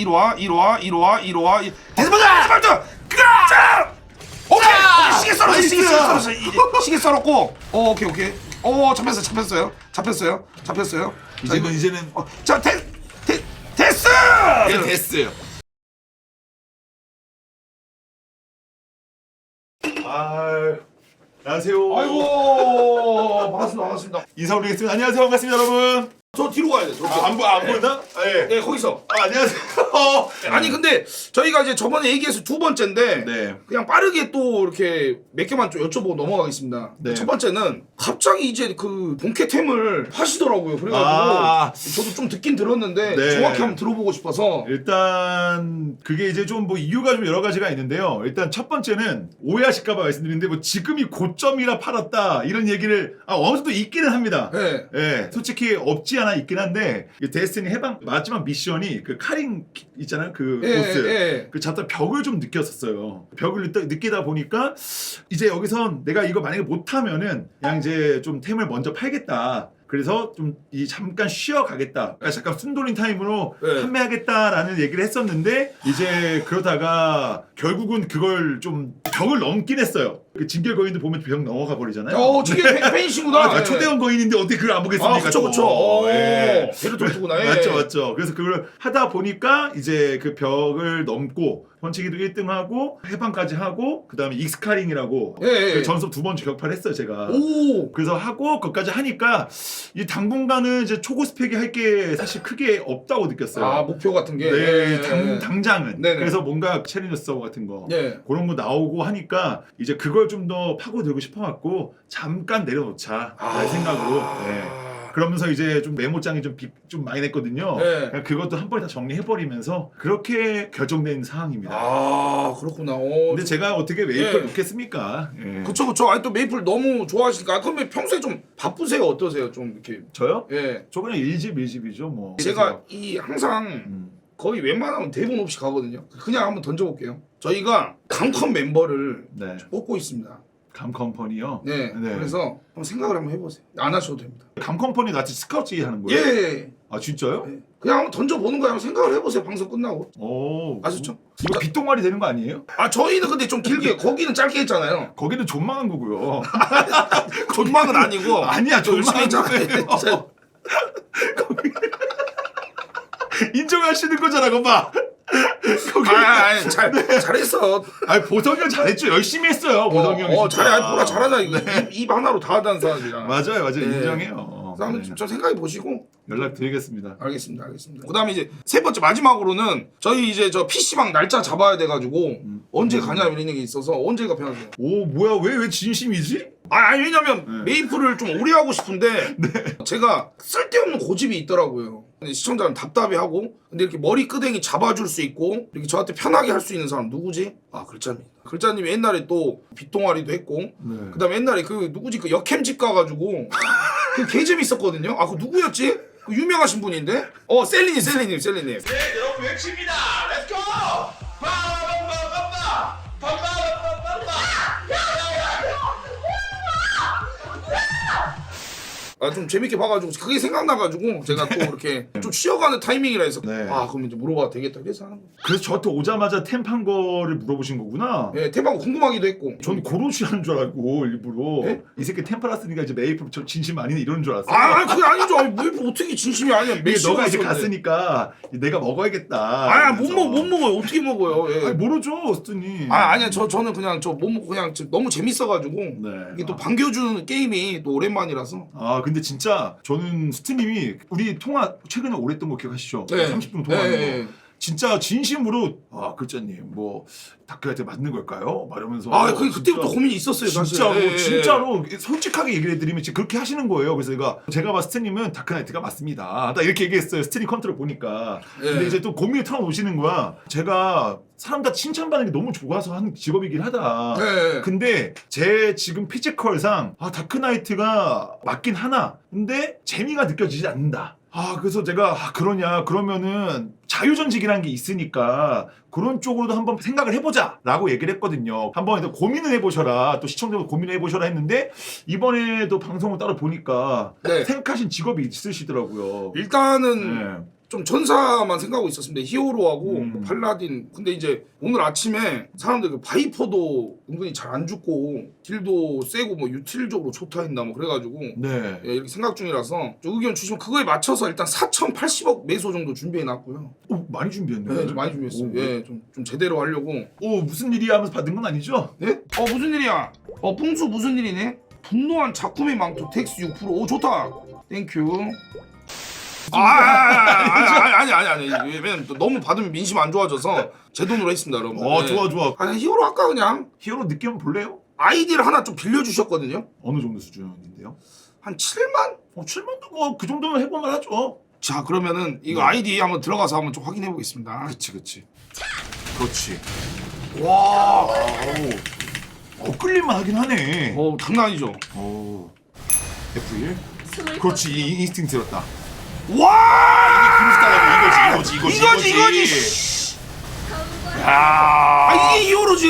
이리 와, 이리 와, 이리 와, 이리 와. 이- 데스보자! 스파르트! 자! 오케이! 오케이, 시계 썰었어, 시계 썰었어. 이- 시계 썰었고. 어, 오케이, 오케이. 어, 잡혔어요, 잡혔어요. 잡혔어요. 잡혔어요. 자, 이제는 이제는 어, 자, 데, 데, 데스! 예, 됐어요. 아, 안녕하세요. 아이고, 반갑습니다, 반갑습니다. 인사 올리겠습니다. 안녕하세요, 반갑습니다, 여러분. 저 뒤로 가야 돼. 저. 아, 안, 보, 안 보이나? 예. 네, 거기서. 아, 안녕하세요. 아니 근데 저희가 이제 저번에 얘기해서 두 번째인데 네. 그냥 빠르게 또 이렇게 몇 개만 좀 여쭤보고 넘어가겠습니다. 네. 첫 번째는 갑자기 이제 그 본캐템을 하시더라고요. 그래가지고 아. 저도 좀 듣긴 들었는데 네. 정확히 한번 들어보고 싶어서 일단 그게 이제 좀 뭐 이유가 좀 여러 가지가 있는데요. 일단 첫 번째는 오해하실까봐 말씀드리는데 뭐 지금이 고점이라 팔았다 이런 얘기를 아, 어느 정도 있기는 합니다. 네. 예, 솔직히 없지 않아 있긴 한데 이 데스티니 해방 마지막 미션이 그 카링 있잖아요, 그 예, 보스. 예. 그 잡다 벽을 좀 느꼈었어요. 벽을 느끼, 느끼다 보니까 이제 여기선 내가 이거 만약에 못하면은 그냥 이제 좀 템을 먼저 팔겠다. 그래서 좀 이 잠깐 쉬어 가겠다. 그러니까 잠깐 순돌린 타임으로 네. 판매하겠다라는 얘기를 했었는데 이제 그러다가 결국은 그걸 좀 벽을 넘긴 했어요. 그 진결 거인들 보면 벽 넘어가 버리잖아요. 어, 저게 팬- 팬이시구나. 아, 예. 초대형 거인인데 어떻게 그걸 안 보겠습니까? 아, 그쵸, 또. 그쵸. 오, 예. 배를 돌구나. 예. 맞죠, 맞죠. 그래서 그걸 하다 보니까 이제 그 벽을 넘고 번치기도 1등하고 해방까지 하고 그 다음에 익스카링이라고 예, 예. 그 전섭 두 번째 격파를 했어요, 제가. 오. 그래서 하고 그것까지 하니까 이 당분간은 이제 초고 스펙이 할 게 사실 크게 없다고 느꼈어요. 아, 목표 같은 게. 네, 예, 당, 예. 당장은. 네네. 그래서 뭔가 챌린저 서버 같은 거. 예. 그런 거 나오고 하니까 이제 그걸 좀 더 파고들고 싶어갖고 잠깐 내려놓자 아. 내 생각으로 네. 그러면서 이제 좀 메모장이 좀, 비, 좀 많이 냈거든요. 네. 그냥 그것도 한 번에 다 정리해버리면서 그렇게 결정된 상황입니다. 아, 그렇구나. 오, 근데 제가 어떻게 웨이프를 예. 놓겠습니까? 예. 그쵸 그쵸. 아니 또 메이플 너무 좋아하시니까. 아, 그러면 평소에 좀 바쁘세요? 어떠세요? 좀 이렇게. 저요? 예. 저 그냥 일집 일집이죠 뭐. 제가 이 항상 음. 거의 웬만하면 대본 없이 가거든요. 그냥 한번 던져볼게요. 저희가 강컨 멤버를 네. 뽑고 있습니다 감컴퍼니요 네, 네. 그래서 한번 생각을 한번 해보세요 안 하셔도 됩니다 감컴퍼니 같이 스카우트 하는 예, 거예요? 예, 아 진짜요? 예. 그냥 한번 던져보는 거예요 한번 생각을 해보세요 방송 끝나고 오 아셨죠? 이거 빗동말이 되는 거 아니에요? 아 저희는 근데 좀 길게 거기는 짧게 했잖아요 거기는 존망한 거고요 존망은 아니고 아니야, 저 열심히 존망은 했잖아요 거예요. 인정하시는 거잖아, 거봐. 거기. 아, 아, 아니, 잘, 잘했어. 아니 보성이 형 잘했죠. 열심히 했어요. 보성이 형이. 어, 어. 잘해. 아니, 보라 잘하다. 이거 입, 입 하나로 다 하다는 사람이잖아. 맞아요, 맞아요. 네. 인정해요. 그래서 한번 네. 좀 생각해 보시고. 연락 드리겠습니다. 알겠습니다, 알겠습니다. 그 다음에 이제 세 번째 마지막으로는 저희 이제 저 PC방 날짜 잡아야 돼가지고 음. 언제 가냐 이런 얘기 있어서 언제가 편하세요? 오, 뭐야? 왜 왜 진심이지? 아, 아니 왜냐면 네. 메이플을 좀 오래 하고 싶은데 제가 쓸데없는 고집이 있더라고요. 시청자는 답답해하고 근데 이렇게 머리 끄댕이 잡아줄 수 있고 이렇게 저한테 편하게 할 수 있는 사람 누구지? 아 글자님. 글자님이 옛날에 또 빗동아리도 했고 네. 그다음에 옛날에 그 누구지 그 역캠집 가가지고 그개 재밌었거든요. 아 그 누구였지? 그 유명하신 분인데? 어 셀리님 셀리님 셀리님. 네, 여러분 외칩니다. 렛츠고! 빠바바바바! 빠바바바바! 아 좀 재밌게 봐가지고 그게 생각나가지고 제가 또 이렇게 좀 쉬어가는 타이밍이라 해서 네. 아 그럼 이제 물어봐도 되겠다 그래서 하는 거예요. 그래서 저한테 오자마자 템판 거를 물어보신 거구나. 예, 태방고 궁금하기도 했고. 전 고로시 하는 줄 알고 일부러 예? 이 새끼 템팔았으니까 이제 메이플 저 진심 아니네 이러는 줄 알았어요. 아, 그게 아니죠. 아니, 뭐 어떻게 진심이 아니야. 이게 너가 이제. 갔으니까 내가 먹어야겠다. 아, 못 그래서. 먹, 못 먹어요. 어떻게 먹어요? 예. 아니 모르죠, 스트니. 아, 아니야. 저 저는 그냥 저못 먹고 그냥 저 너무 재밌어가지고 네. 이게 또 반겨주는 게임이 또 오랜만이라서. 아 근데 진짜 저는 스트님이 우리 통화 최근에 거 기억하시죠? 네. 30분 통화하는 네, 거. 네. 진짜 진심으로 아 글자님 뭐 다크한테 맞는 걸까요? 말하면서 아, 그 그때부터 진짜 고민이 있었어요, 사실. 진짜로 예, 예, 예. 진짜로 솔직하게 얘기를 해드리면 지금 그렇게 하시는 거예요. 그래서 제가 제가 봐 스트님은 다크나이트가 맞습니다. 딱 이렇게 얘기했어요. 스트님 컨트롤 보니까. 예. 근데 이제 또 고민을 털어놓으시는 거야. 제가 사람 다 칭찬받는 게 너무 좋아서 하는 직업이긴 하다. 네. 근데 제 지금 피지컬상 아 다크나이트가 맞긴 하나. 근데 재미가 느껴지지 않는다. 아 그래서 제가 아, 그러냐 그러면은 자유전직이라는 게 있으니까 그런 쪽으로도 한번 생각을 해보자라고 얘기를 했거든요. 한번 일단 고민을 해보셔라. 또 시청자도 고민을 해보셔라 했는데 이번에도 방송을 따로 보니까 네. 생각하신 직업이 있으시더라고요. 일단은 네. 좀 전사만 생각하고 있었습니다. 히어로하고 음. 뭐 팔라딘. 근데 이제 오늘 아침에 사람들 그 바이퍼도 은근히 잘 안 죽고 딜도 세고 뭐 유틸적으로 좋다 했나 뭐 그래가지고 네. 예, 이렇게 생각 중이라서 좀 의견 주시면 그거에 맞춰서 일단 4,080억 매수 정도 준비해 놨고요. 오, 많이 준비했네. 네, 좀 많이 준비했어요. 오, 예, 좀, 좀 제대로 하려고. 오 무슨 일이야 하면서 받은 건 아니죠? 네? 어 무슨 일이야? 어 뿡수 무슨 일이네? 분노한 작품이 망토 텍스 6%. 오 좋다. 땡큐. 아, 아, 아, 아 아니, 아니, 아니, 아니, 아니. 아니. 왜냐면 또 너무 받으면 민심 안 좋아져서 제 돈으로 했습니다, 여러분. 어, 좋아, 좋아. 아니, 히어로 할까, 그냥? 히어로 느낌 한번 볼래요? 아이디를 하나 좀 빌려주셨거든요. 어느 정도 수준인데요? 한 7만? 어, 7만도 뭐 그 정도면 해볼만 하죠. 자, 그러면은 이거 네. 아이디 한번 들어가서 한번 좀 확인해 보겠습니다. 그치, 그치. 그렇지. 와, 어, 끌릴만 하긴 하네. 어, 장난 아니죠? 어. 오. F1? 그렇지, 이 인스팅 들었다. 와! 이게 김숙달라고 이거지 이거지 이거지 이거지 이거지. 야. 아 이게 히어로지.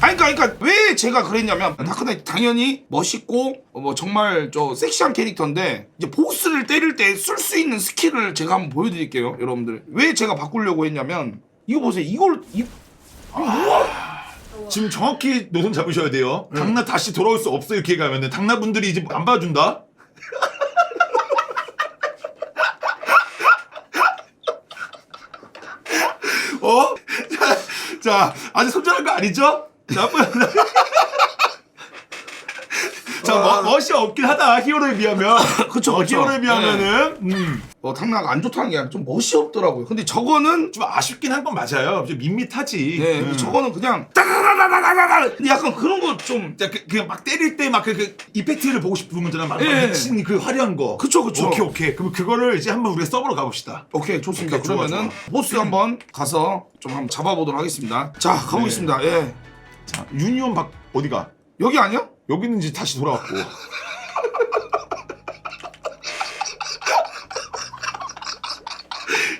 아니 그러니까, 그러니까 왜 제가 그랬냐면 다크나이트 당연히 멋있고 뭐 정말 저 섹시한 캐릭터인데 이제 보스를 때릴 때 쓸 수 있는 스킬을 제가 한번 보여드릴게요 여러분들 왜 제가 바꾸려고 했냐면 이거 보세요 이걸 이 아, 우와! 지금 정확히 노선 잡으셔야 돼요. 네. 당나 다시 돌아올 수 없어요. 이렇게 가면은 당나 분들이 이제 안 봐준다. 자, 아직 손절한 거 아니죠? 나쁜 뭐, 뭐, 아, 멋이 없긴 하다 히어로에 비하면. 그쵸, 어, 그쵸. 히어로에 비하면은. 네. 음. 뭐, 어, 탕락 안 좋다는 게 아니라 좀 멋이 없더라고요. 근데 저거는 좀 아쉽긴 한 건 맞아요. 좀 밋밋하지. 네, 음. 그렇죠. 저거는 그냥 따다다다다다다 약간 그런 거좀 그냥 그 막 때릴 때막그 그 이펙트를 보고 싶은 거잖아. 막, 막 미친 그 화려한 거. 그쵸 그쵸. 오케이 오케이. 그럼 그거를 이제 한번 우리 서버로 가봅시다. 오케이 좋습니다. 오케이, 그러면은 보스 음. 한번 가서 좀 한번 잡아보도록 하겠습니다. 자 가보겠습니다. 네. 예. 자, 유니온 박 어디가? 여기 아니야? 여기 있는지 다시 돌아왔고.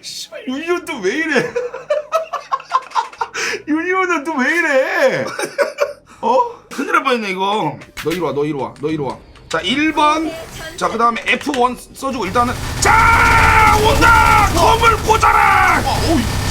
씨발 유니온 또 왜 이래? 유니온은 또 왜 이래? 어? 큰일 날 뻔했네 이거 너 이리 와, 너 이리 와, 너 이리 와. 자 1번 자 그 다음에 F1 써주고 일단은 자 온다 검을 꽂아라 어, 오,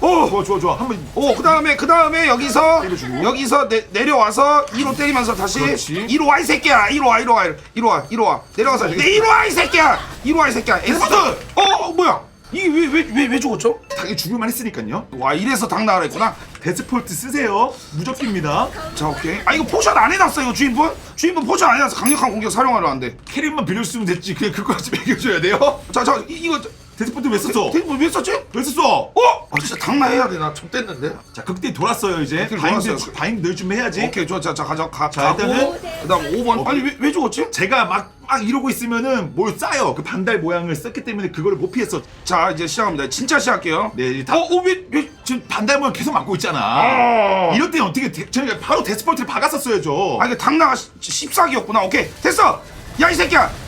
어, 좋아 좋아 좋아. 한번 오 그다음에 그다음에 여기서 때려주고. 여기서 내, 내려와서 2로 때리면서 다시 그렇지. 2로 와 이 새끼야! 2로 와 2로 와 2로 와 2로 와. 내려가서 네, 내 2로 와 이 새끼야! 2로 와 이 새끼야. 에스드 어, 어 뭐야? 이게 왜 왜 왜 왜 죽었죠? 당연히 죽을만 했으니까요. 와 이래서 당 나가라 했구나. 데스폴트 쓰세요. 무적기입니다. 자 오케이. 아 이거 포션 안 해놨어 이거 주인분? 주인분 포션 안 해놨어. 강력한 공격 사용하려 안돼 캐릭만 빌려주면 됐지. 그냥 그거까지 매겨줘야 돼요. 자자 이거 데스포트 왜 썼어? 탱크 왜 썼지? 왜 썼어? 어? 아 진짜 당나 해야 돼. 나 좆됐는데. 자 극딜 돌았어요 이제 극딜 바인드 돌았어요. 좀 해야지 오케이 좋아. 자, 자 가자. 가, 자, 일단은- 그다음 5번. 아니 왜, 왜 죽었지? 제가 막, 막 이러고 있으면은 뭘 쏴요 그 반달 모양을 썼기 때문에 그거를 못 피했어 자 이제 시작합니다. 진짜 시작할게요. 네어왜 어, 왜, 지금 반달 모양 계속 막고 있잖아 아. 이럴 때 어떻게 데, 저희가 바로 데스포트를 박았었어야죠 아 이게 당나가 14기였구나. 오케이 됐어. 야 이 새끼야.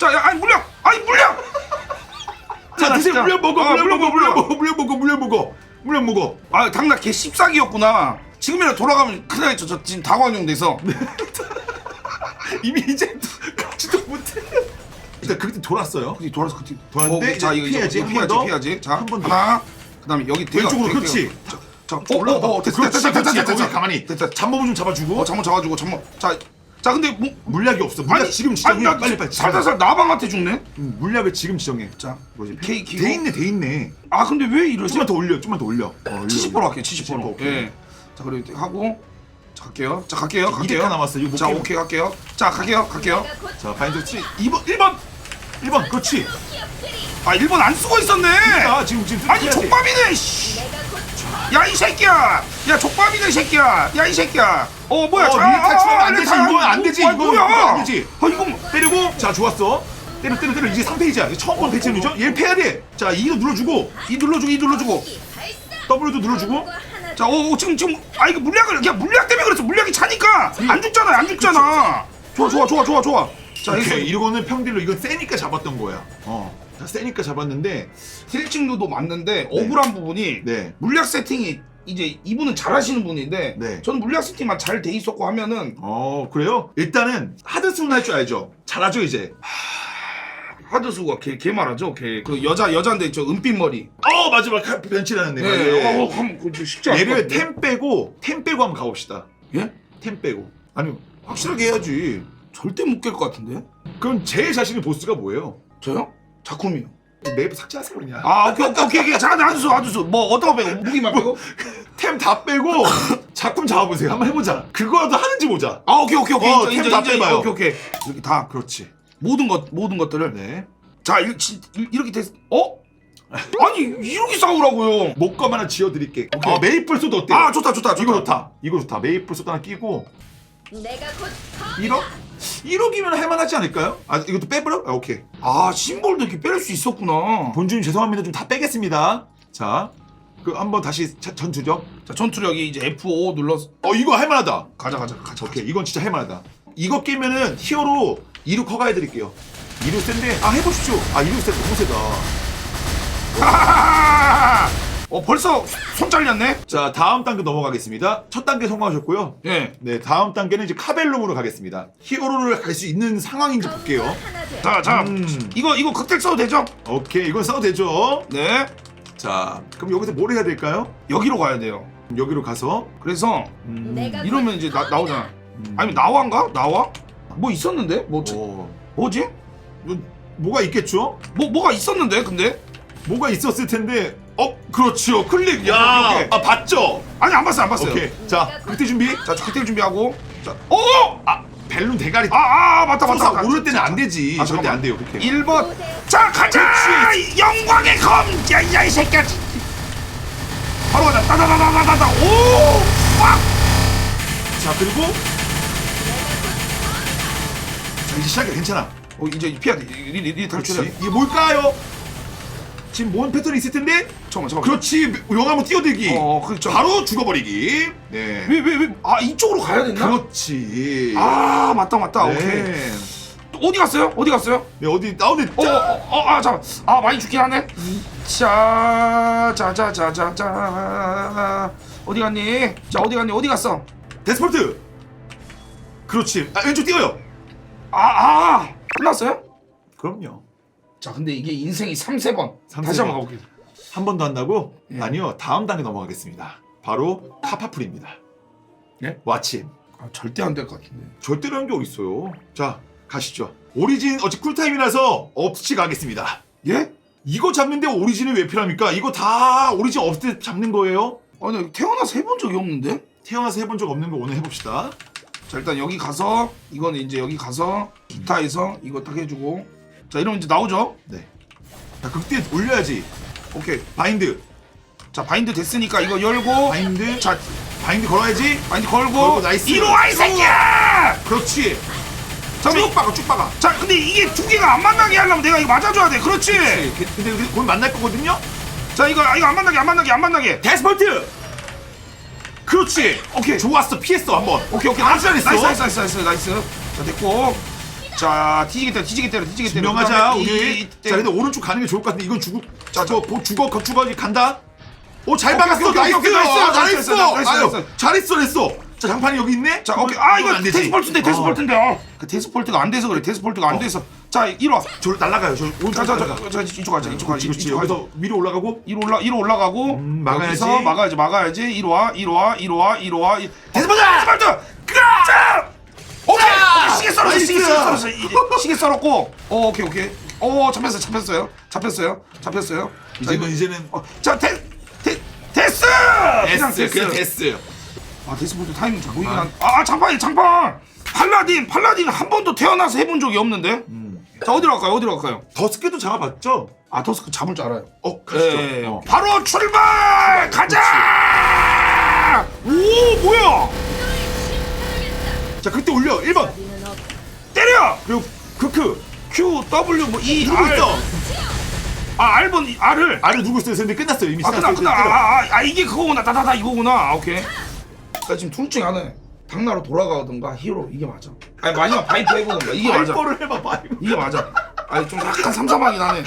자, 야, 아니, 물량! 아니, 물량! 자, 드세요. 자, 물량 먹어. 어, 물량 먹어. 물량. 먹어. 물량 먹어. 물량 먹어. 물량 먹어. 아, 당나 걔 씹사기였구나. 지금이라도 돌아가면 큰일 나죠. 저 지금 다광용 돼서. 이미 이제 가지도 못해. 일단 그때 돌았어요. 그뒤 돌아서 그뒤 돌았는데 자, 이제 이거 피해야지, 이거 피해야지, 더. 피해야지. 자, 한번 더. 하나. 그다음에 여기 왼쪽으로 그렇지. 자, 자, 어. 어, 어, 됐어, 그렇지. 됐어, 됐어, 그렇지. 됐어, 거기 됐어. 가만히. 됐다. 잠몸 좀 잡아주고. 어, 잠못 잡아주고. 자, 자, 근데 뭐 물약이 없어. 물약 지금 지정해. 아니, 나 빨리 빨리. 살살살 나방한테 죽네. 음, 물약을 지금 지정해. 자, 뭐지? K 기고. 돼 있네, 돼 있네. 아, 근데 왜 이러지? 좀만 더 올려, 좀만 더 올려. 어, 올려, 70% 올려. 할게요, 70%. 70%, 오케이. 예. 자 그리고 이렇게 하고 자 갈게요 자 갈게요 2대가 갈게요. 이거 못 자. 오케이 갈게요 자 갈게요 갈게요 자 바인드 7 2번 1번 1번 그렇지. 아 1번 안 쓰고 있었네 아 지금 지금 아니 뜯어야지. 족밥이네 야 이 새끼야 야 족밥이네 이 새끼야 야 이 새끼야 어 뭐야 어, 자, 밀 탈출하면 안 아, 되지. 아, 이건 안 되지. 아, 뭐야 이건 안 되지. 아 이거 뭐- 때리고 자 좋았어. 때려 때려 때려 이제 3페이지야. 이제 처음 본 패치는죠? 얘 패야 돼. 자 2도 눌러주고 이 눌러주고 이 눌러주고 W도 눌러주고. 자, 오, 오, 지금 지금 아 이거 물약을 그냥 물약 때문에 그랬어. 물약이 차니까 안 죽잖아, 안 죽잖아. 좋아, 좋아, 좋아, 좋아, 좋아. 자, 오케이 여기서 이거는 평딜로 이건 세니까 잡았던 거야. 어. 자 세니까 잡았는데 힐칭도도 맞는데 네. 억울한 부분이 네. 물약 세팅이 이제 이분은 잘하시는 분인데 네. 저는 물약 세팅만 잘 돼 있었고 하면은 어 그래요? 일단은 하드스는 할 줄 알죠. 잘하죠 이제. 하드수가 걔, 걔 말하죠. 걔 그 여자 여자인데 저 은빛 머리. 어 마지막 카- 변치라는 애. 네. 네. 어, 한번 그거 쉽지 않을 것 얘를 같은데. 템 빼고 템 빼고 한번 가봅시다. 예? 템 빼고. 아니 확실하게 해야지. 절대 못 깰 것 같은데. 그럼 제일 자신의 보스가 뭐예요? 저요? 작품이요. 맵 삭제하세요 그냥. 아, 오케이, 오케이, 오케이, 오케이. 자, 하드수, 하드수. 뭐 어떤 거 빼고 무기만 빼고? 템 다 빼고 작품 잡아보세요. 한번 해보자. 그거라도 하는지 보자. 아, 오케이, 오케이, 오케이. 어, 이제, 템 이제, 다 이제, 빼봐요. 오케이, 오케이. 이렇게 다 그렇지. 모든 것 모든 것들을 네. 자 이, 지, 이- 이렇게 됐 어? 아니 이렇게 싸우라고요 목검 하나 지어드릴게. 아 메이플 소드 어때요? 아 좋다 좋다 좋다 이거 좋다. 이거 좋다. 메이플 소드 하나 끼고 내가 곧 1억? 1억이면 할만하지 않을까요? 아 이것도 빼버려? 아, 오케이. 아 심볼도 이렇게 뺄 수 있었구나 본주님 죄송합니다. 좀 다 빼겠습니다. 자, 그 한번 다시 차- 전투죠. 자 전투력이 이제 F5 눌러서 어 이거 할만하다. 가자 가자 가자 오케이 이건 진짜 할만하다. 이거 끼면은 히어로 2루 커가해드릴게요. 2루 센데 아 해보십시오. 아 2루 센 너무 세다. 하하하하! 어 벌써 손 잘렸네 자 다음 단계 넘어가겠습니다. 첫 단계 성공하셨고요. 예. 네 다음 단계는 이제 카벨룸으로 가겠습니다. 히어로를 갈 수 있는 상황인지 볼게요. 돼. 자자 음. 이거 이거 극딜 써도 되죠? 오케이 이건 써도 되죠. 네 자 그럼 여기서 뭘 해야 될까요? 여기로 가야 돼요 여기로 가서 그래서 음, 내가 이러면 이제 나, 나오잖아 음. 아니면 나와인가? 나와? 뭐 있었는데? 뭐 어, 뭐지? 뭐, 뭐가 있겠죠? 뭐 뭐가 있었는데 근데? 뭐가 있었을 텐데 어 그렇죠 클릭 오케이, 야 오케이. 아 봤죠? 아니 안 봤어요 안 봤어요 오케이 자 그때 준비 자, 저 극딜 준비하고. 자, 오! 아 벨룬 대가리 아, 아, 맞다, 맞다. 솟아 맞다. 오를 때는 안 되지 아, 절대 잠깐만. 안 돼요 그렇게 1번. 자, 가자! 영광의 검! 야, 야, 이 새끼야. 바로 가자. 따다다다다다다. 오! 빡! 자 그리고 자 이제 시작이야 괜찮아 어, 이제 피해야 돼. 리, 리, 리 탈출해. 그렇지 이게 뭘까요? 지금 뭔 패턴이 있을 텐데 잠깐만, 잠깐만. 그렇지 용암으로 뛰어들기 어, 그렇죠. 바로 죽어버리기 네 왜, 왜, 왜? 아, 이쪽으로 가야 됐나? 그렇지 아, 맞다, 맞다. 오케이. 네. 또 어디 갔어요? 어디 갔어요? 네 어디 나오네 어, 어, 어, 아, 잠깐. 아, 많이 죽긴 하네. 자, 자, 자, 자, 자, 자. 어디 갔니? 자, 어디 갔니? 어디 갔어? 데스폴트 그렇지 아 왼쪽 뛰어요 아, 아! 끝났어요? 그럼요 자, 근데 이게 인생이 3세 번. 삼세 다시 한번 번. 가볼게요. 한 번 더 한다고? 예. 아니요 다음 단계 넘어가겠습니다 바로 카파풀입니다 예? 와침 아, 절대 안 될 것 같은데. 절대로 한게 어딨어요 자 가시죠 오리진 어찌 쿨타임이라서 없이 가겠습니다 예? 이거 잡는데 오리진이 왜 필요합니까? 이거 다 오리진 없을 때 잡는 거예요 아니, 태어나서 해본 적이 없는데? 태어나서 해본 적 없는 거 오늘 해봅시다 자, 일단 여기 가서, 이거는 이제 여기 가서, 기타에서 이거 딱 해주고. 자, 이러면 이제 나오죠? 네. 자 극대 올려야지 오케이. 바인드 자, 바인드 됐으니까 이거 열고. 바인드 자, 바인드 걸어야지 바인드 걸고. 걸고, 나이스. 이리 와, 이 새끼야! 그렇지 자, 쭉 박아 쭉 박아 자, 근데 이게 두 개가 안 만나게 하려면 내가 이거 맞아줘야 돼. 그렇지? 네, 근데 우리 곧 만날 거거든요 자, 이거, 이거 안 만나게, 안 만나게, 안 만나게. 데스폴트 그렇지 오케이 좋았어 피했어 한번 오케이, 오케이. 아, 나이스, 나이스. 나이스, 나이스, 나이스, 나이스. 자, 됐고. 자, 뒤지게 때려, 뒤지게 때려, 뒤지게 때려. 그다음에 우리 이- 자 근데 오른쪽 가는 게 좋을 것 같은데 이건 죽어 자, 자저 죽어 거추가 간다 오잘 오케이, 오케이, 나이스 오케이, 나이스, 아, 나이스, 잘했어 나이스, 나이스, 아유 나이스. 잘했어 자 장판이 여기 있네 자, 오케이. 아, 이거 안 되지. 데스폴트인데, 어. 데스폴트인데. 어. 그 데스폴트가 안 돼서 그래. 데스폴트가 안 어. 돼서. 자, 이리 와. 저 날라가요 저 오른쪽 자, 자, 자, 날라가 자, 이쪽 가자, 이쪽 가자, 그렇지 그렇지 이쪽 가자. 여기서 위로 올라가고 이로 올라, 이로 올라가고. 음, 막아야지. 여기서 막아야지, 막아야지. 이리 와, 이리 와, 이리 와, 이리 와. 이- 데스폴트! 데스폴트! 자! 오케이, 시계 썰었어, 시계! 썰었어. 이- 시계 썰었고. 오, 오케이, 오케이. 오, 잡혔어요, 잡혔어요. 잡혔어요. 잡혔어요. 자, 이제는 이제는 어, 자, 데, 데, 데스! 데스 그냥 데스. 데스 아 데스포트 타이밍 잘 보이긴 한. 아 장판이 장판. 팔라딘 팔라딘 한 번도 태어나서 해본 적이 없는데. 음. 자 어디로 갈까요? 어디로 갈까요? 더스크도 잡아봤죠? 아 더스크 잡을 줄 알아요. 어 가시죠. 예, 예. 어. 바로 출발! 가자! 오 뭐야? 자 그때 올려. 1번. 때려! 그리고 크크 Q W 뭐 E 누구 R. 있어? 아 R번 이- R을. 아래 누구 있어요? 근데 끝났어요. 이미 아 끝나 끝났어요. 끝나 때려. 아, 아, 아 이게 그거구나. 다다다 이거구나. 아, 오케이. 나 지금 둘 중에 하나야 당나로 돌아가든가 히어로 이게 맞아. 아니 마지막 바이프 해보든가 이게 맞아. 바이퍼를 해봐 바이퍼 이게 맞아. 아니 좀 약간 삼삼하긴 하네.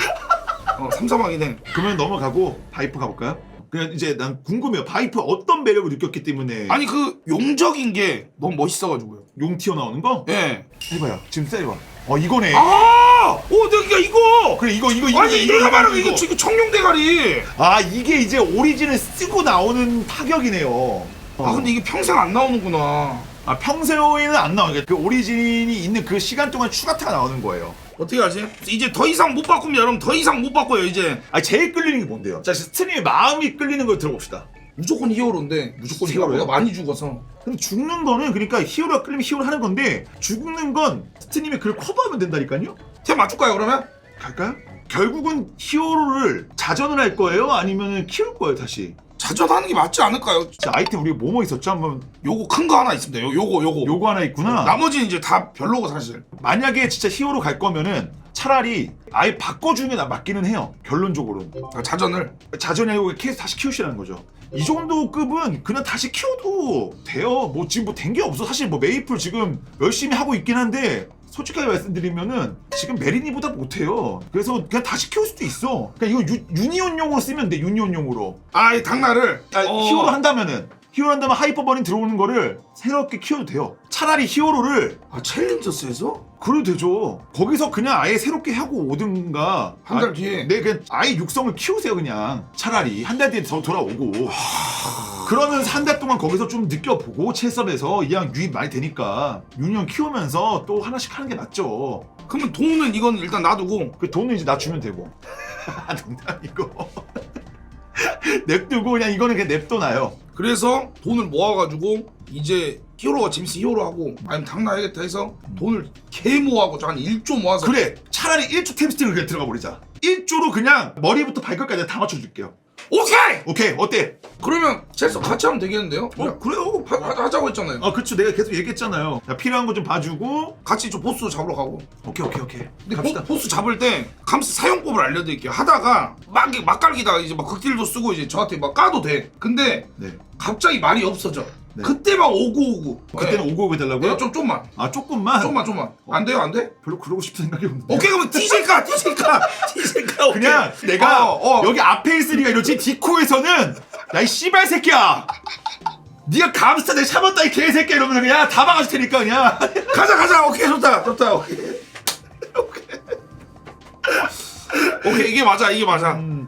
어 삼삼하긴 해. 그러면 넘어가고 바이퍼 가볼까요? 그냥 이제 난 궁금해요. 바이퍼 어떤 매력을 느꼈기 때문에? 아니 그 용적인 게 너무 멋있어가지고요. 용 튀어나오는 거? 예. 해봐요 지금 때려봐 어 이거네. 아! 오 내가 이거! 그래 이거 이거 이거 아니 이거, 내가 이거, 말한 이거. 이거 지금 청룡 대가리. 아 이게 이제 오리진을 쓰고 나오는 타격이네요. 아 근데 이게 평생 안 나오는구나. 아 평소에는 안 나오니까 그 오리진이 있는 그 시간 동안 추가타가 나오는 거예요 어떻게 하지? 이제 더 이상 못 바꾸면 여러분 더 이상 못 바꿔요 이제 아 제일 끌리는 게 뭔데요? 자 스트림의 마음이 끌리는 걸 들어봅시다 무조건 히어로인데 무조건 히어로요? 히어로가 많이 죽어서 근데 죽는 거는 그러니까 히어로가 끌리면 히어로 하는 건데 죽는 건 스트님의 그걸 커버하면 된다니까요? 템 맞출까요 그러면? 갈까요? 결국은 히어로를 자전을 할 거예요? 아니면 키울 거예요 다시? 자전하는 게 맞지 않을까요? 자 아이템 우리가 뭐뭐 있었죠? 한번 요거 큰 거 하나 있습니다. 요, 요거 요거. 요거 하나 있구나. 나머지는 이제 다 별로고 사실. 만약에 진짜 히어로 갈 거면은 차라리 아예 바꿔주는 게 나- 맞기는 해요. 결론적으로. 아, 자전을? 자전이 아니고 케이스 다시 키우시라는 거죠. 이 정도 급은 그냥 다시 키워도 돼요. 뭐 지금 뭐 된 게 없어. 사실 뭐 메이플 지금 열심히 하고 있긴 한데 솔직하게 말씀드리면은 지금 메리니보다 못해요. 그래서 그냥 다시 키울 수도 있어. 그냥 이거 유, 유니온용으로 쓰면 돼 유니온용으로. 아 이 당나를 아, 어. 히어로 한다면은 히어로 한다면 하이퍼버린 들어오는 거를 새롭게 키워도 돼요 차라리 히어로를 아 챌린저스에서? 그래도 되죠. 거기서 그냥 아예 새롭게 하고 오든가 한달 아, 뒤에? 네 그냥 아예 육성을 키우세요 그냥 차라리 한 달 뒤에 더 돌아오고 그러면 한달 동안 거기서 좀 느껴보고 첼섭에서 이왕 유입 많이 되니까 유니언 키우면서 또 하나씩 하는 게 맞죠. 그러면 돈은 이건 일단 놔두고 그 돈은 이제 나 주면 되고 농담이고 냅두고 그냥 이거는 그냥 냅둬놔요. 그래서 돈을 모아가지고 이제 히어로가 짐스 히어로 하고 아니면 당나 해야겠다 해서 돈을 개 모아고 한 1조 모아서 그래. 차라리 1조 템스팅을 그냥 들어가 버리자. 1조로 그냥 머리부터 발끝까지 다 맞춰줄게요. 오케이! 오케이 어때? 그러면 첼스 같이 하면 되겠는데요? 어 그래요. 하, 하- 하자고 했잖아요. 아 그쵸. 내가 계속 얘기했잖아요. 야, 필요한 거 좀 봐주고. 같이 좀 보스 잡으러 가고. 오케이 오케이 오케이. 근데 갑시다. 보, 스 잡을 때 감스 사용법을 알려드릴게요. 하다가 막, 막 깔기다가 이제 막 극딜도 쓰고 이제 저한테 막 까도 돼. 근데 네. 갑자기 말이 없어져 네. 그때만 오고 오고 그때는 오고 오고 해달라고요? 네, 좀 좀만. 아 조금만? 좀만 좀만. 안 돼요 안 돼? 별로 그러고 싶은 생각이 없는데. 오케이 그러면 뒤질까? 뒤질까? 오케이. 그냥 내가 어, 어. 여기 앞에 있으니까 이러지. 디코에서는 야 이 씨발 새끼야. 네가 감스터 내 참았다 이 개새끼야 이러면 그냥 다 막아줄 테니까 그냥. 가자 가자. 오케이 좋다. 좋다 오케이. 오케이. 오케이 이게 맞아 이게 맞아. 음,